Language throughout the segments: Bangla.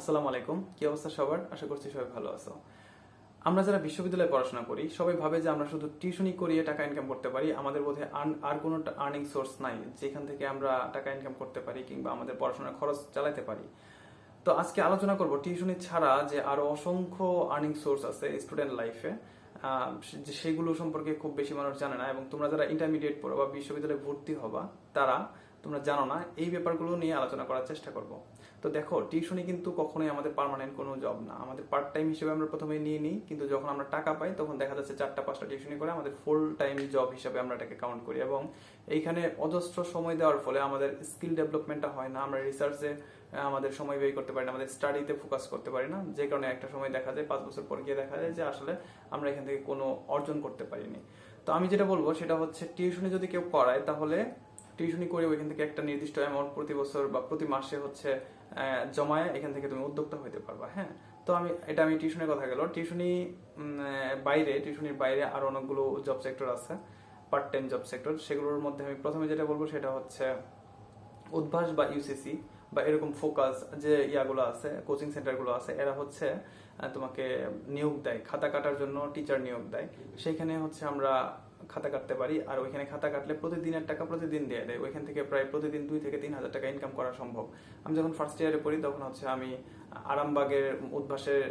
আসসালামু আলাইকুম। কি অবস্থা সবার? আশা করছি সবাই ভালো আছো। আমরা যারা বিশ্ববিদ্যালয়ে পড়াশোনা করি, সবাই ভাবে যে আমরা শুধু টিউশনি করিয়ে টাকা ইনকাম করতে পারি। আমাদের বোধহয় আর- কোনো আর্নিং সোর্স নাই। যেখান থেকে আমরা টাকা ইনকাম করতে পারি কিংবা আমাদের পড়াশোনার খরচ চালাতে পারি। তো আজকে আলোচনা করব টিউশনি ছাড়া যে আরও অসংখ্য আর্নিং সোর্স আছে স্টুডেন্ট লাইফে সেগুলো সম্পর্কে খুব বেশি মানুষ জানে না এবং তোমরা যারা ইন্টারমিডিয়েট পড়ো বা বিশ্ববিদ্যালয়ে ভর্তি হবা, তারা তোমরা জানো না। এই ব্যাপারগুলো নিয়ে আলোচনা করার চেষ্টা করব। তো দেখো টিউশনি কিন্তু কখনোই আমাদের পার্মানেন্ট কোনো জব না। আমাদের পার্ট টাইম হিসেবে আমরা প্রথমে নিয়ে নিই, কিন্তু যখন আমরা টাকা পাই, তখন দেখা যাচ্ছে চারটা, পাঁচটা টিউশনি করে আমাদের ফুল টাইম জব হিসেবে আমরা এটাকে কাউন্ট করি। এবং এইখানে অজস্র সময় দেওয়ার ফলে আমাদের স্কিল ডেভেলপমেন্টটা হয় না। আমরা রিসার্চে আমাদের সময় ব্যয় করতে পারি না, আমাদের স্টাডিতে ফোকাস করতে পারি না। যে কারণে একটা সময় দেখা যায়, পাঁচ বছর পর গিয়ে দেখা যায় যে আসলে আমরা এখান থেকে কোনো অর্জন করতে পারিনি। তো আমি যেটা বলব, সেটা হচ্ছে টিউশনি যদি কেউ করায়, তাহলে টিউশনি করে ওইখান থেকে একটা নির্দিষ্ট অ্যামাউন্ট প্রতি বছর বা প্রতি মাসে হচ্ছে জমায় এখান থেকে তুমি উদ্যোক্তা হতে পারবা হ্যাঁ? তো আমি, এটা আমি টিউশনের কথা গেল। টিউশনি বাইরে টিউশনির বাইরে আরও অনেকগুলো জব সেক্টর আছে পার্ট টাইম জব সেক্টর সেগুলোর মধ্যে আমি প্রথমে যেটা বলব সেটা হচ্ছে উদ্ভাস বা ইউসিসি বা এরকম ফোকাস যে ইয়াগুলো আছে কোচিং সেন্টারগুলো আছে, এরা হচ্ছে তোমাকে নিয়োগ দেয়, খাতা কাটার জন্য টিচার নিয়োগ দেয়। সেইখানে হচ্ছে আমরা খাতা কাটতে পারি, আর ওইখানে খাতা কাটলে প্রতিদিনের টাকা প্রতিদিন দিয়ে দেয় ওইখান থেকে প্রায় প্রতিদিন দুই থেকে তিন হাজার টাকা ইনকাম করা সম্ভব। আমি যখন ফার্স্ট ইয়ারে পড়ি, তখন হচ্ছে আমি আরামবাগের উদ্ভাসের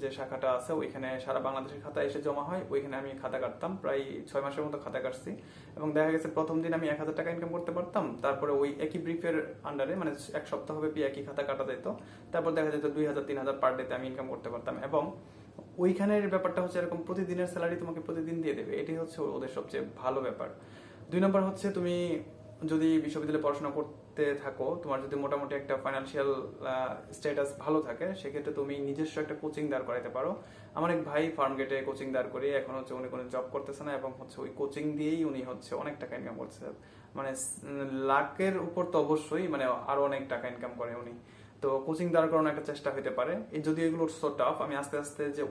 যে শাখাটা আছে, ওইখানে সারা বাংলাদেশের খাতা এসে জমা হয়। ওইখানে আমি খাতা কাটতাম। প্রায় ছয় মাসের মতো খাতা কাটছি। এবং দেখা গেছে প্রথম দিন আমি এক হাজার টাকা ইনকাম করতে পারতাম। তারপরে ওই একই ব্রিফের আন্ডারে মানে এক সপ্তাহ ব্যাপী একই খাতা কাটা যেত। তারপর দেখা যেত দুই হাজার, তিন হাজার পার ডেতে আমি ইনকাম করতে পারতাম। এবং ওইখানের ব্যাপারটা হচ্ছে এরকম প্রতিদিনের স্যালারি তোমাকে প্রতিদিন দিয়ে দেবে। এটাই হচ্ছে ওদের সবচেয়ে ভালো ব্যাপার। দুই নম্বর হচ্ছে তুমি যদি বিশ্ববিদ্যালয়ে পড়াশোনা করতে থাকো, তোমার যদি মোটামুটি একটা ফাইন্যান্সিয়াল স্ট্যাটাস ভালো থাকে, সেক্ষেত্রে তুমি নিজস্ব একটা কোচিং দাঁড় করাইতে পারো। আমার এক ভাই ফার্ম গেটে কোচিং দাঁড় করে এখন হচ্ছে উনি কোনো জব করতেছে না এবং হচ্ছে ওই কোচিং দিয়েই উনি হচ্ছে অনেক টাকা ইনকাম করছে। মানে লাখের উপর তো অবশ্যই মানে আরও অনেক টাকা ইনকাম করে উনি। তো কোচিং দাঁড় করানোর একটা চেষ্টা হতে পারে। এই যদি এগুলো সো টাফ আমি আস্তে আস্তে যে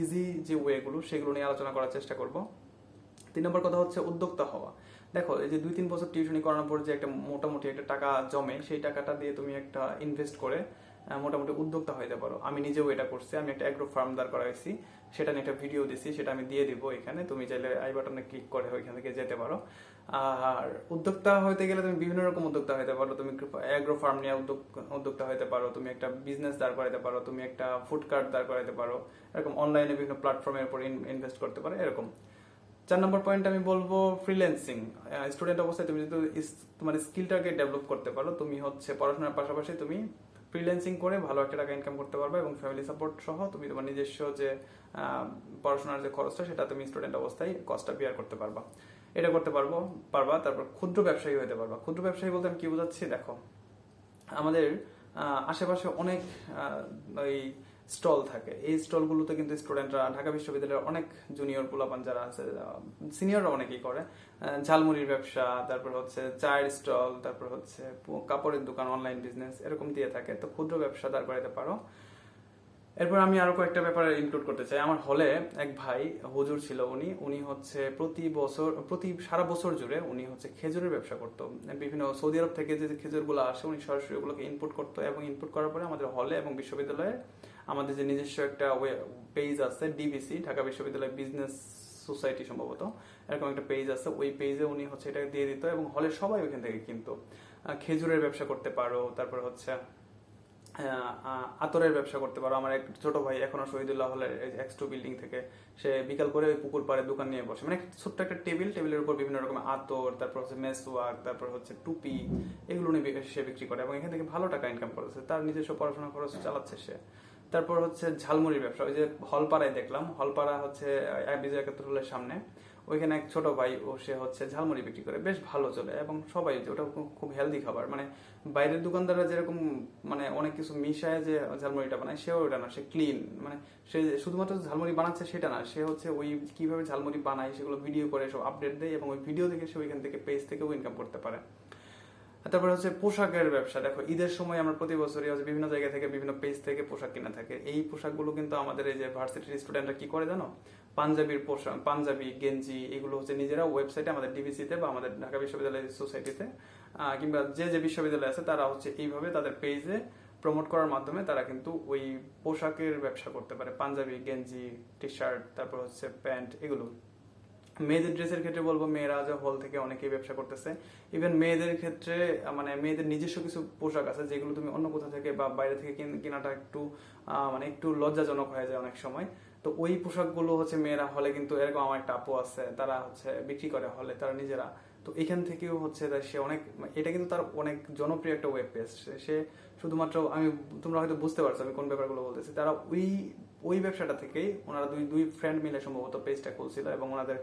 ইজি যে ওয়েগুলো সেগুলো নিয়ে আলোচনা করার চেষ্টা করব। তিন নম্বর কথা হচ্ছে উদ্যোক্তা হওয়া। দেখো, এই যে দুই তিন বছর টিউশনি করানোর পর যে একটা মোটামুটি একটা টাকা জমে, সেই টাকাটা দিয়ে তুমি একটা ইনভেস্ট করে মোটামুটি উদ্যোক্তা হইতে পারো। আমি নিজেও এটা করছি, আমি একটা অ্যাগ্রো ফার্ম দাঁড় করাইছি। সেটা নিয়ে একটা ভিডিও দিছি, সেটা আমি দিয়ে দিব এখানে। তুমি চাইলে আই বাটনে ক্লিক করে ওইখান থেকে যেতে পারো। আর উদ্যোক্তা হইতে গেলে তুমি বিভিন্ন রকম উদ্যোক্তা হইতে পারো। তুমি অ্যাগ্রো ফার্ম নিয়ে উদ্যোগ, উদ্যোক্তা হইতে পারো। তুমি একটা বিজনেস দাঁড় করাইতে পারো। তুমি একটা ফুড কার্ট দাঁড় করাইতে পারো। এরকম অনলাইনে বিভিন্ন প্ল্যাটফর্মের উপর ইনভেস্ট করতে পারো। এরকম। চার নম্বর পয়েন্ট আমি বলব ফ্রিল্যান্সিং স্টুডেন্ট অবস্থায় তুমি যদি তোমার স্কিলটাকে ডেভেলপ করতে পারো, তুমি হচ্ছে পড়াশোনার পাশাপাশি তুমি ফ্রিল্যান্সিং করে ভালো একটা টাকা ইনকাম করতে পারবে এবং ফ্যামিলি সাপোর্ট সহ তুমি তোমার নিজস্ব যে পড়াশোনার যে খরচটা, সেটা তুমি স্টুডেন্ট অবস্থায় কস্টটা বিয়ার করতে পারবা। এটা করতে পারব, পারবা, তারপর ক্ষুদ্র ব্যবসায়ী হতে পারবা। ক্ষুদ্র ব্যবসায়ী বলতে আমি কি বোঝাচ্ছি? দেখো, আমাদের আশেপাশে অনেক ওই স্টল থাকে। এই স্টলগুলোতে কিন্তু স্টুডেন্টরা, ঢাকা বিশ্ববিদ্যালয়ের অনেক জুনিয়র পোলাপান যারা আছে সিনিয়ররা অনেকেই করে। ঝালমুড়ির ব্যবসা, তারপর হচ্ছে চায়ের স্টল, তারপর হচ্ছে কাপড়ের দোকান অনলাইন বিজনেস এরকম দিয়ে থাকে। তো ক্ষুদ্র ব্যবসা দাঁড় করাতে পারো। এরপর আমি আরও কয়েকটা ব্যাপারে ইনক্লুড করতে চাই। আমার হলে এক ভাই, হুজুর ছিল উনি। উনি হচ্ছে প্রতি বছর, প্রতি সারা বছর জুড়ে উনি হচ্ছে খেজুরের ব্যবসা করতো। বিভিন্ন সৌদি আরব থেকে যে খেজুরগুলো আসে, উনি সরাসরি ওগুলোকে ইনপুট করতো এবং ইনপুট করার পরে আমাদের হলে এবং বিশ্ববিদ্যালয়ে আমাদের যে নিজস্ব একটা পেজ আছে ডিবিসি ঢাকা বিশ্ববিদ্যালয় বিজনেস সোসাইটি সম্ভবত, এরকম একটা পেজ আছে, ওই পেজে উনি হচ্ছে এটা দিয়ে দিত এবং হলের সবাই ওইখান থেকে কিনতো। খেজুরের ব্যবসা করতে পারো, তারপর হচ্ছে আতরের ব্যবসা করতে পারো। আমার এক ছোট ভাই এখনও শহীদুল্লাহ হলের এক্স টু বিল্ডিং থেকে সে বিকাল করে ওই পুকুর পাড়ে দোকান নিয়ে বসে। মানে ছোট্ট একটা টেবিল টেবিলের উপর বিভিন্ন রকম আতর, তারপর হচ্ছে মেসওয়াক তারপর হচ্ছে টুপি, এগুলো নিয়ে সে বিক্রি করে এবং এখান থেকে ভালো টাকা ইনকাম করেছে। তার নিজস্ব পড়াশোনা খরচ চালাচ্ছে সে। তারপর হচ্ছে ঝালমুড়ির ব্যবসা, ওই যে হলপাড়ায় দেখলাম, হলপাড়া হচ্ছে বিজয় একাত্তর হলের সামনে। ওইখানে এক ছোট ভাই, ও সে হচ্ছে ঝালমুড়ি বিক্রি করে, বেশ ভালো চলে। এবং সবাই ওটা খুব হেলদি খাবার। মানে বাইরের দোকানদাররা যেরকম মানে অনেক কিছু মিশায় যে, ঝালমুড়িটা বানায়, সেও ওটা না, সে ক্লিন মানে সে শুধুমাত্র ঝালমুড়ি বানাচ্ছে সেটা না, সে হচ্ছে ওই কীভাবে ঝালমুড়ি বানায়, সেগুলো ভিডিও করে, সব আপডেট দেয় এবং ওই ভিডিও দেখে সে ওইখান থেকে পেজ থেকেও ইনকাম করতে পারে। তারপরে হচ্ছে পোশাকের ব্যবসা। দেখো, ঈদের সময় আমরা প্রতি বছরই হচ্ছে বিভিন্ন জায়গা থেকে, বিভিন্ন পেজ থেকে পোশাক কিনে থাকে। এই পোশাকগুলো কিন্তু আমাদের এই যে ভার্সিটির স্টুডেন্টরা কি করে জানো? পাঞ্জাবির পোশাক, পাঞ্জাবি, গেঞ্জি, এগুলো হচ্ছে নিজেরা ওয়েবসাইটে আমাদের ডিবিসিতে বা আমাদের ঢাকা বিশ্ববিদ্যালয় সোসাইটিতে কিংবা যে যে বিশ্ববিদ্যালয় আছে তারা হচ্ছে এইভাবে তাদের পেজে প্রমোট করার মাধ্যমে তারা কিন্তু ওই পোশাকের ব্যবসা করতে পারে। পাঞ্জাবি, গেঞ্জি টি শার্ট তারপর হচ্ছে প্যান্ট, এগুলো। মেয়েদের ড্রেসের ক্ষেত্রে বলব, মেয়েরা যে হল থেকে অনেকেই ব্যবসা করতেছে। ইভেন মেয়েদের ক্ষেত্রে মানে মেয়েদের নিজস্ব কিছু পোশাক আছে, যেগুলো তুমি অন্য কোথাও থেকে বা বাইরে থেকে কেনাটা একটু মানে একটু লজ্জাজনক হয়ে যায় অনেক সময়। তো ওই পোশাকগুলো হচ্ছে মেয়েরা হলে কিন্তু এরকম আমার একটা আপু আছে, তারা হচ্ছে বিক্রি করে হলে তারা নিজেরা। তো এখান থেকেও হচ্ছে সে অনেক, এটা কিন্তু তার অনেক জনপ্রিয় একটা ওয়েব পেজ সে শুধুমাত্র আমি, তোমরা হয়তো বুঝতে পারছ আমি কোন ব্যাপারগুলো বলতেছি। তারা ওই ওই ব্যবসাটা থেকেই ওনারা দুই দুই ফ্রেন্ড মিলে সম্ভবত পেজটা খুলছিল এবং ওনাদের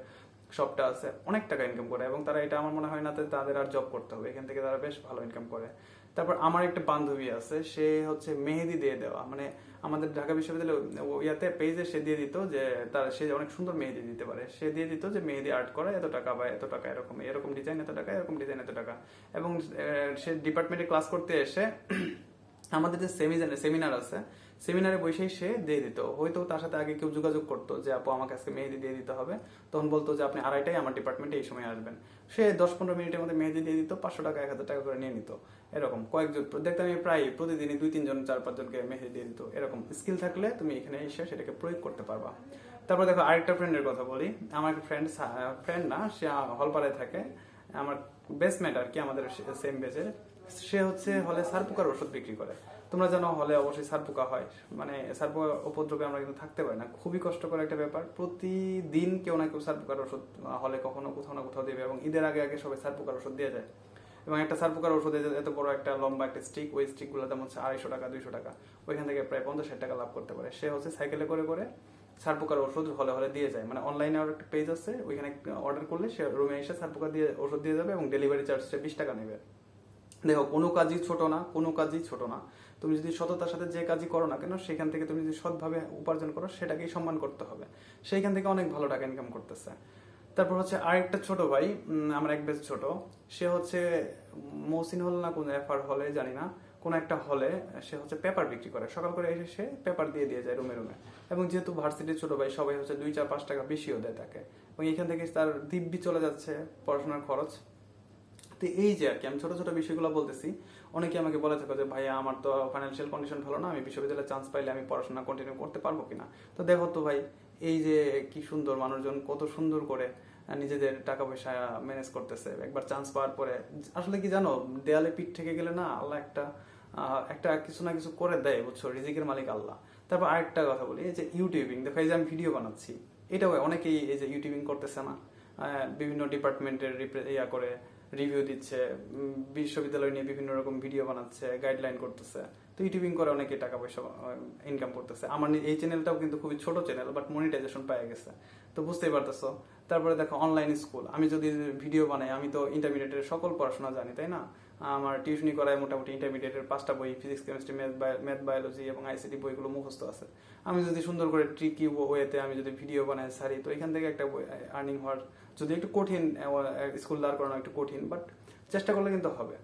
শপটা আছে, অনেক টাকা ইনকাম করে এবং তারা এটা আমার মনে হয় না তাদের আর জব করতে হবে। এখান থেকে তারা বেশ ভালো ইনকাম করে। তারপর আমার একটা বান্ধবী আছে, সে হচ্ছে মেহেদি দিয়ে দেওয়া। মানে আমাদের ঢাকা বিশ্ববিদ্যালয় ইয়াতে পেজে সে দিয়ে দিত যে তার, সে অনেক সুন্দর মেহেদি দিতে পারে। সে দিয়ে দিত যে মেহেদি আর্ট করে এত টাকা বা এত টাকা এরকম এরকম ডিজাইন এত টাকা, এরকম ডিজাইন এত টাকা। এবং সে ডিপার্টমেন্টে ক্লাস করতে এসে আমাদের যে সেমিনার সেমিনার আছে সেমিনারে বসেই সে দিয়ে দিত। হয়তো তার সাথে আগে কেউ যোগাযোগ করতো যে, আপু, আমাকে আজকে মেহেদি দিয়ে দিতে হবে। তখন বলতো যে, আপনি আড়াইটাই আমার ডিপার্টমেন্টে এই সময় আসবেন। সে দশ পনেরো মিনিটের মধ্যে মেহেদি দিয়ে দিত, পাঁচশো টাকা, এক হাজার টাকা করে নিয়ে নিত। এরকম কয়েকজন, দেখতাম আমি প্রায় প্রতিদিনই দুই তিনজন, চার পাঁচজনকে মেহেদি দিয়ে দিত। এরকম স্কিল থাকলে তুমি এখানে এসে সেটাকে প্রয়োগ করতে পারবা। তারপর দেখো, আরেকটা ফ্রেন্ডের কথা বলি। আমার একটা ফ্রেন্ড ফ্রেন্ড না, সে হলপাড়ায় থাকে। আমার বেসমেট আর কি, আমাদের সেম বেজের সে হচ্ছে হলে সারপোকার ওষুধ বিক্রি করে। তোমরা জানো হলে অবশ্যই সারপোকা হয়। মানে সারপোকা উপদ্রবে আমরা কিন্তু থাকতে পারি না। খুবই কষ্টকর একটা ব্যাপার। প্রতিদিন কেউ না কেউ সারপোকার ওষুধ হলে কখনো কোথাও না কোথাও দেবে এবং ঈদের আগে আগে সবাই সারপোকার ওষুধ দিয়ে যায়। এবং একটা সারপোকার ওষুধ এত বড় একটা লম্বা একটা স্টিক, ওই স্টিকগুলো দাম হচ্ছে আড়াইশো টাকা, দুইশো টাকা। ওইখান থেকে প্রায় পঞ্চাশ ষাট টাকা লাভ করতে পারে। সে হচ্ছে সাইকেলে করে করে সারপোকার ওষুধ হলে হলে দিয়ে যায়। মানে অনলাইনে আর একটা পেজ আছে, ওইখানে অর্ডার করলে সে রুমে এসে সারপোকার দিয়ে ওষুধ দিয়ে যাবে এবং ডেলিভারি চার্জ সে বিশ টাকা নেবে। দেখো, কোনো কাজই ছোট না, কোনো কাজই ছোট না। তুমি যদি সততার সাথে যে কাজই করো না কেন, সেখান থেকে তুমি যদি সৎভাবে উপার্জন করো, সেটাকেই সম্মান করতে হবে। সেইখান থেকে অনেক ভালো টাকা ইনকাম করতেছে। তারপর হচ্ছে আরেকটা ছোট ভাই আমার এক বেশ ছোট, সে হচ্ছে মৌসিন হল না কোন এফআর হলে জানি না, কোন একটা হলে সে হচ্ছে পেপার বিক্রি করে। সকাল করে এসে সে পেপার দিয়ে দিয়ে যায় রুমে রুমে। এবং যেহেতু ভার্সিটির ছোট ভাই, সবাই হচ্ছে দুই চার পাঁচ টাকা বেশিও দেয় তাকে। এবং এখান থেকে তার দিব্যি চলে যাচ্ছে পড়াশোনার খরচ। তো এই যে আর কি আমি ছোট ছোট বিষয়গুলো বলতেছি, অনেকে আমাকে বলে থাকো যে, ভাইয়া, আমার তো ফাইন্যান্সিয়াল কন্ডিশন ভালো না, আমি বিশ্ববিদ্যালয়ে চান্স পাইলে আমি পড়াশোনা কন্টিনিউ করতে পারব কিনা? তো দেখো তো ভাই, এই যে কি সুন্দর মানুষজন, কত সুন্দর করে নিজেদের টাকা পয়সা ম্যানেজ করতেছে। একবার চান্স পাওয়ার পরে, আসলে কি জানো, দেয়ালে পিঠ থেকে গেলে না আল্লাহ একটা একটা কিছু না কিছু করে দেয়, বুঝছ? রিজিকের মালিক আল্লাহ। তারপর আরেকটা কথা বলি, এই যে ইউটিউবিং দেখো এই যে আমি ভিডিও বানাচ্ছি। এটাও অনেকেই এই যে ইউটিউবিং করতেছে না বিভিন্ন ডিপার্টমেন্টের ইয়া করে রিভিউ দিচ্ছে বিশ্ববিদ্যালয় নিয়ে বিভিন্ন রকম ভিডিও বানাচ্ছে গাইডলাইন করতেছে। তো ইউটিউবিং করে অনেকে টাকা পয়সা ইনকাম করতেছে। আমার এই চ্যানেলটাও কিন্তু খুবই ছোট চ্যানেল বাট মনিটাইজেশন পেয়ে গেছে। তো বুঝতেই পারতেছো। তারপরে দেখো অনলাইন স্কুল আমি যদি ভিডিও বানাই, আমি তো ইন্টারমিডিয়েটের সকল পড়াশোনা জানি, তাই না? আমার টিউশনি করায় মোটামুটি ইন্টারমিডিয়েটের পাঁচটা বই ফিজিক্স কেমিস্ট্রি ম্যাথ বায়োলজি এবং আইসিটি বইগুলো মুখস্থ আছে। আমি যদি সুন্দর করে ট্রিকি ওয়েতে আমি যদি ভিডিও বানাই, সারি, তো এখান থেকে একটা বই আর্নিং হওয়ার যদি একটু কঠিন স্কুল দাঁড় করানো একটু কঠিন বাট চেষ্টা করলে কিন্তু হবে।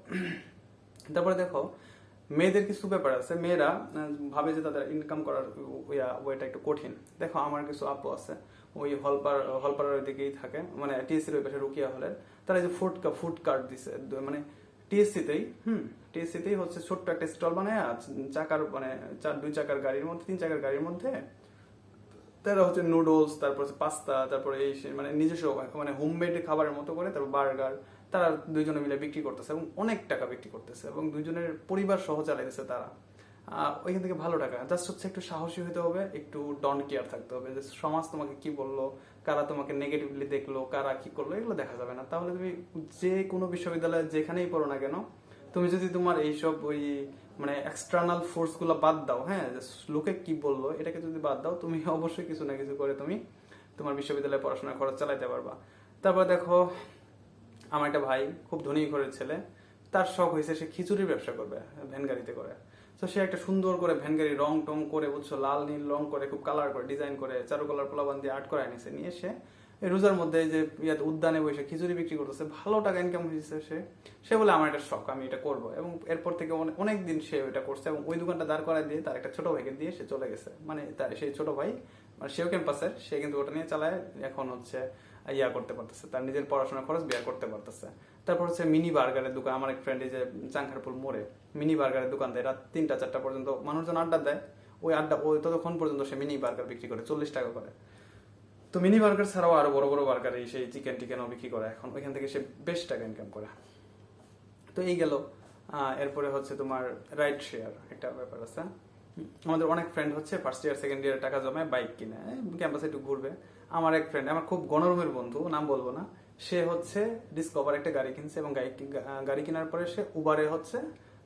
তারপরে দেখো, মেয়েদের কিছু ব্যাপার আছে। মেয়েরা ভাবে যে তাদের ইনকাম করার ওয়েটা একটু কঠিন। দেখো, আমার কিছু আপু আছে, ওই হলপার, হলপাড়ার দিকেই থাকে মানে টিএসসির ওই পাশে রুকিয়া হলের তারা যে ফুড ফুড কার্ড দিছে মানে টিএসসিতেই হুম। টিএসসিতেই হচ্ছে ছোট্ট একটা স্টল বানায় চাকার মানে চার দুই চাকার গাড়ির মধ্যে তিন চাকার গাড়ির মধ্যে। তারা হচ্ছে নুডলস তারপর পাস্তা তারপরে এই মানে নিজস্ব মানে হোমমেড খাবারের মতো করে তারপর বার্গার তারা দুইজনে মিলে বিক্রি করতেছে এবং অনেক টাকা বিক্রি করতেছে এবং দুইজনের পরিবার সহ চালাইতেছে তারা। ওইখান থেকে ভালো টাকা। জাস্ট হচ্ছে একটু সাহসী হতে হবে, একটু ডন কেয়ার থাকতে হবে। যে সমাজ তোমাকে কি বলল, কারা তোমাকে নেগেটিভলি দেখল, কারা কি করল, এগুলো দেখা যাবে না। তাহলে তুমি যে কোনো বিশ্ববিদ্যালয়ে যেখানেই পড়ো না কেন, তুমি যদি তোমার এইসব ওই মানে এক্সটার্নাল ফোর্সগুলো বাদ দাও হ্যাঁ লোকে কি বলল, এটাকে যদি বাদ দাও, তুমি অবশ্যই কিছু না কিছু করে তুমি তোমার বিশ্ববিদ্যালয়ে পড়াশোনার খরচ চালাইতে পারবা। তারপর দেখো, আমার একটা ভাই, খুব ধনী ঘরের ছেলে। তার শখ হয়েছে, সে খিচুড়ির ব্যবসা করবে, ভ্যান গাড়িতে করে। তো সে একটা সুন্দর করে ভ্যান গাড়ি রং টং করে, বুঝছ, লাল, নীল রং করে, খুব কালার করে ডিজাইন করে চারু কালার পোলাবান দিয়ে আর্ট করে আনিছে নিয়ে সে রোজার মধ্যে যে ইয়াতে উদ্যানে বসে খিচুড়ি বিক্রি করতেছে, ভালো টাকা ইনকাম হয়েছে সে। সে বলে, আমার একটা শখ, আমি এটা করব। এবং এরপর থেকে অনেক দিন সে এটা করছে এবং ওই দোকানটা দাঁড় করায় দিয়ে তার একটা ছোট ভাইকে দিয়ে সে চলে গেছে। মানে তার সেই ছোট ভাই মানে সেও ক্যাম্পাসের, সে কিন্তু ওটা নিয়ে চালায়, এখন হচ্ছে ইয়া করতে পারতেছে, তার নিজের পড়াশোনার খরচ বের করতে পারতেছে। তারপর হচ্ছে মিনি বার্গারের দোকান, আমার এক ফ্রেন্ড যে চাংখারপুর মোড়ে, মিনি বার্গারের দোকান দেয়, রাত তিনটা, চারটা পর্যন্ত মানুষজন আড্ডা দেয়। ওই আড্ডা, ওই ততক্ষণ পর্যন্ত সে মিনি বার্গার বিক্রি করে, চল্লিশ টাকা করে। তো মিনি বার্গার ছাড়াও আরও বড় বড় বার্গার এই সেই চিকেন টিকেনও বিক্রি করে, এখন ওইখান থেকে সে বেশ টাকা ইনকাম করে। তো এই গেল এরপরে হচ্ছে তোমার রাইড শেয়ার একটা ব্যাপার আছে। আমাদের অনেক ফ্রেন্ড হচ্ছে ফার্স্ট ইয়ার সেকেন্ড ইয়ার টাকা জমায় বাইক কিনে ক্যাম্পাসে একটু ঘুরবে। আমার এক ফ্রেন্ড আমার খুব গণরুমের বন্ধু নাম বলব না সে হচ্ছে ডিসকভার একটা গাড়ি কিনছে এবং গাড়ি গাড়ি কেনার পরে সে উবারে হচ্ছে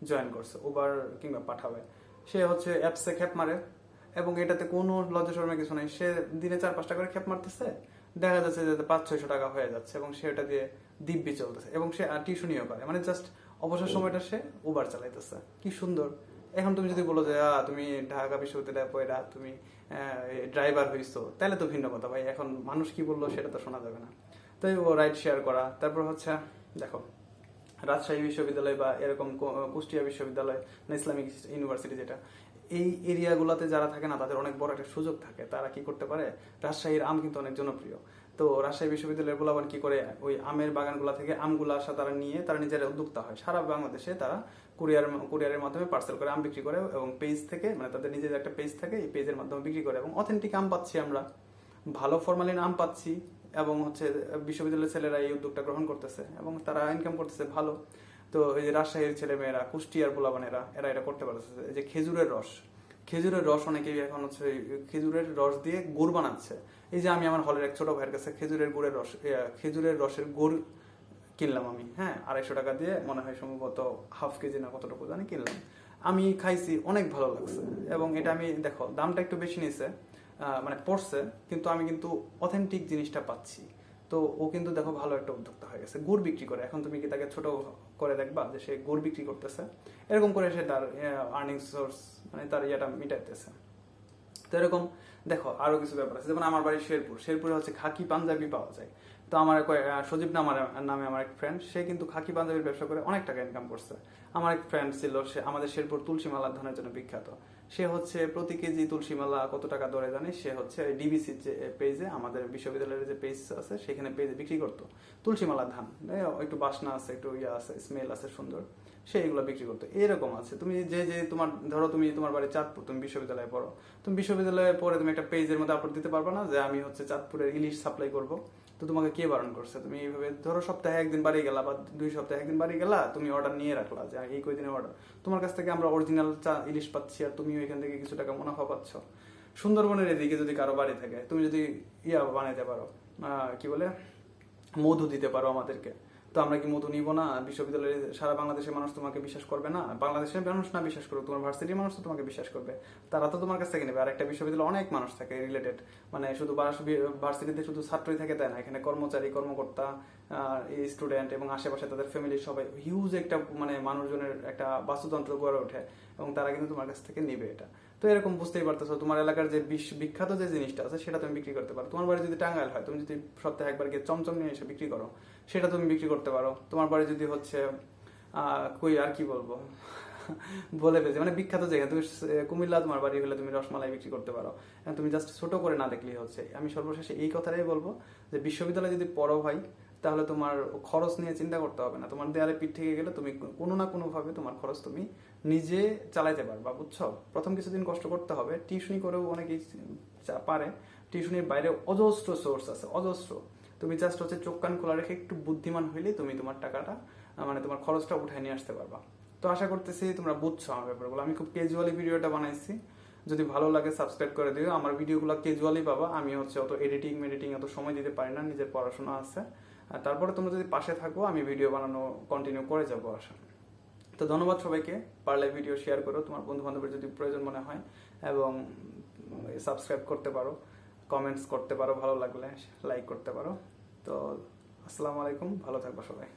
জয়েন করছে উবার কিংবা পাঠাবে। সে হচ্ছে অ্যাপসে খ্যাপ মারে এবং এটাতে কোনো লজ্জা শর্মা কিছু নেই। সে দিনে চার পাঁচ টাকা করে খ্যাপ মারতেছে দেখা যাচ্ছে যে পাঁচ ছয়শো টাকা হয়ে যাচ্ছে এবং সে এটা দিয়ে দিব্যি চলতেছে এবং সে টিউশনিও করে। মানে জাস্ট অবসর সময়টা সে উবার চালাইতেছে। কি সুন্দর। এখন তুমি যদি বলো যে তুমি ঢাকা বিশ্ববিদ্যালয়ে পড়া তুমি ড্রাইভার হইছো, তাহলে তো ভিন্ন কথা ভাই। এখন মানুষ কি বলল সেটা তো শোনা যাবে না। তাই ও রাইড শেয়ার করা, তারপর হচ্ছে, দেখো, রাজশাহী বিশ্ববিদ্যালয় বা এরকম কুষ্টিয়া বিশ্ববিদ্যালয় না ইসলামিক ইউনিভার্সিটি যেটা, এই এরিয়াগুলোতে যারা থাকে না, তাদের অনেক বড় একটা সুযোগ থাকে। তারা কি করতে পারে? রাজশাহীর আম কিন্তু অনেক জনপ্রিয়। তো রাজশাহী বিশ্ববিদ্যালয়ের গোলাবান কি করে? ওই আমের বাগানগুলো থেকে আমগুলো আসা তারা নিয়ে, তারা নিজেরা উদ্যোক্তা হয়। সারা বাংলাদেশে তারা কুরিয়ার কুরিয়ারের মাধ্যমে পার্সেল করে আম বিক্রি করে এবং পেজ থেকে মানে তাদের নিজের একটা পেজ থাকে, এই পেজের মাধ্যমে বিক্রি করে এবং অথেন্টিক আম পাচ্ছি আমরা। ভালো ফরমালিন আম পাচ্ছি এবং হচ্ছে বিশ্ববিদ্যালয়ের ছেলেরা এই উদ্যোগটা গ্রহণ করতেছে এবং তারা ইনকাম করতেছে ভালো। তো এই যে রাজশাহীর ছেলে মেয়েরা কুষ্টিয়ার পোলাবানেরা, এরা এটা করতে পারতেছে। যে খেজুরের রস খেজুরের রস অনেকেই এখন হচ্ছে খেজুরের রস দিয়ে গুড় বানাচ্ছে। এই যে আমি আমার হলের এক ছোট ভাইয়ের কাছে খেজুরের গুড়ের রস খেজুরের রসের গুড় কিনলাম আমি হ্যাঁ আড়াইশো টাকা দিয়ে মনে হয় সম্ভবত হাফ কেজি না কতটুকু জানি কিনলাম। আমি খাইছি, অনেক ভালো লাগছে। এবং এটা আমি, দেখো, দামটা একটু বেশি নিছে মানে পড়ছে, কিন্তু আমি কিন্তু অথেন্টিক জিনিসটা পাচ্ছি। তো ও কিন্তু দেখো ভালো একটা উদ্যোক্তা হয়ে গেছে। গুড় বিক্রি করে। এখন তুমি কি তাকে ছোট করে দেখবা যে সে গুড় বিক্রি করতেছে? এরকম করে সে তার আর্নিং সোর্স মানে তার ইয়েটা মিটাইতেছে। তো এরকম, দেখো, আরও কিছু ব্যাপার আছে। যেমন আমার বাড়ি শেরপুর। শেরপুরে হচ্ছে খাকি পাঞ্জাবি পাওয়া যায়। তো আমার সজীব নামার নামে আমার এক ফ্রেন্ড সে কিন্তু খাকি পাঞ্জাবির ব্যবসা করে অনেক টাকা ইনকাম করছে। আমার এক ফ্রেন্ড ছিল, সে আমাদের শেরপুর তুলসী মালা ধানের জন্য বিখ্যাত। সে হচ্ছে প্রতি কেজি তুলসী মালা কত টাকা দরে জানি? সে হচ্ছে ডিবিসি যে পেজে আমাদের বিশ্ববিদ্যালয়ের যে পেজ আছে, সেখানে পেজে বিক্রি করতো। তুলসী মালা ধান একটু বাসনা আছে, একটু ইয়ে আছে স্মেল আছে, সুন্দর। সে এগুলো বিক্রি করতো। এরকম আছে। তুমি যে যে তোমার, ধরো তুমি তোমার বাড়ি চাঁদপুর, তুমি বিশ্ববিদ্যালয়ে পড়ো। তুমি বিশ্ববিদ্যালয়ে পড়ে তুমি একটা পেজের মধ্যে আপলোড দিতে পারবে না যে আমি হচ্ছে চাঁদপুরের ইলিশ সাপ্লাই করব। তো তোমাকে কে বারণ করছে? তুমি এইভাবে ধরো সপ্তাহে একদিন বাড়ি গেলা বা দুই সপ্তাহে একদিন বাড়ি গেলা, তুমি অর্ডার নিয়ে রাখলা যে এই কয়দিনের অর্ডার তোমার কাছ থেকে আমরা অরিজিনাল চা, ইলিশ পাচ্ছি আর তুমি ওইখান থেকে কিছু টাকা মুনাফা পাচ্ছ। সুন্দরবনের এদিকে যদি কারও বাড়ি থাকে, তুমি যদি ইয়া বানাইতে পারো কি বলে? মধু দিতে পারো আমাদেরকে। তো আমরা কি মধু নিব না? বিশ্ববিদ্যালয়ে সারা বাংলাদেশের মানুষ তোমাকে বিশ্বাস করবে না? বাংলাদেশের মানুষ না বিশ্বাস করবে তোমার ভার্সিটির মানুষ তো তোমাকে বিশ্বাস করবে। তারা তো তোমার কাছ থেকে নেবে। আর একটা বিশ্ববিদ্যালয়ে অনেক মানুষ থাকে রিলেটেড মানে শুধু ভার্সিটিতে শুধু ছাত্রই থাকে তাই না। এখানে কর্মচারী, কর্মকর্তা স্টুডেন্ট এবং আশেপাশে তাদের ফ্যামিলি সবাই হিউজ একটা মানে মানুষজনের একটা বাস্তুতন্ত্র গড়ে ওঠে এবং তারা কিন্তু তোমার কাছ থেকে নেবে এটা। তো এরকম বুঝতেই পারতেছো, তোমার এলাকার যে বিখ্যাত যে জিনিসটা আছে, সেটা তুমি বিক্রি করতে পারো। তোমার বাড়ি যদি টাঙ্গাইল হয়, তুমি যদি সপ্তাহে একবার গিয়ে চমচম নিয়ে এসে বিক্রি করো, সেটা তুমি বিক্রি করতে পারো। তোমার বাড়ি যদি হচ্ছে কই আর কি বলব? বলে ফেলছি। মানে বিখ্যাত জায়গা। তুমি কুমিল্লা তোমার বাড়ি হলে তুমি রসমালাই বিক্রি করতে পারো। তুমি জাস্ট ছোট করে না দেখলেই হচ্ছে। আমি সর্বশেষে এই কথাটাই বলব যে, বিশ্ববিদ্যালয়ে যদি পড়ো ভাই, তাহলে তোমার খরচ নিয়ে চিন্তা করতে হবে না। তোমার দেয়ালে পিঠ থেকে গেলে তুমি কোনো না কোনো ভাবে তোমার খরচ তুমি নিজে চালাইতে পারবা বুঝছ? প্রথম কিছুদিন কষ্ট করতে হবে। টিউশনি করেও অনেকেই পারে। টিউশনির বাইরে অজস্র সোর্স আছে, অজস্র। তুমি জাস্ট হচ্ছে চোখ কান খোলা রেখে একটু বুদ্ধিমান হইলে তুমি তোমার টাকাটা মানে তোমার খরচটা উঠায় নিয়ে আসতে পারবা। তো আশা করতেছি তোমরা বুঝছ আমার ব্যাপারগুলো। আমি খুব ক্যাজুয়ালি ভিডিওটা বানাইছি। যদি ভালো লাগে সাবস্ক্রাইব করে দিও। আমার ভিডিওগুলো ক্যাজুয়ালি পাবা। আমি হচ্ছে অত এডিটিং মেডিটিং অত সময় দিতে পারি না। নিজের পড়াশোনা আছে। আর তারপরে তোমরা যদি পাশে থাকো, আমি ভিডিও বানানো কন্টিনিউ করে যাব আশা। তো ধন্যবাদ সবাইকে। পারলে ভিডিও শেয়ার করো, তোমার বন্ধু বান্ধবের যদি প্রয়োজন মনে হয়, এবং সাবস্ক্রাইব করতে পারো কমেন্টস করতে পারো, ভালো লাগলে লাইক করতে পারো। তো আসসালামু আলাইকুম, ভালো থাকব সবাই।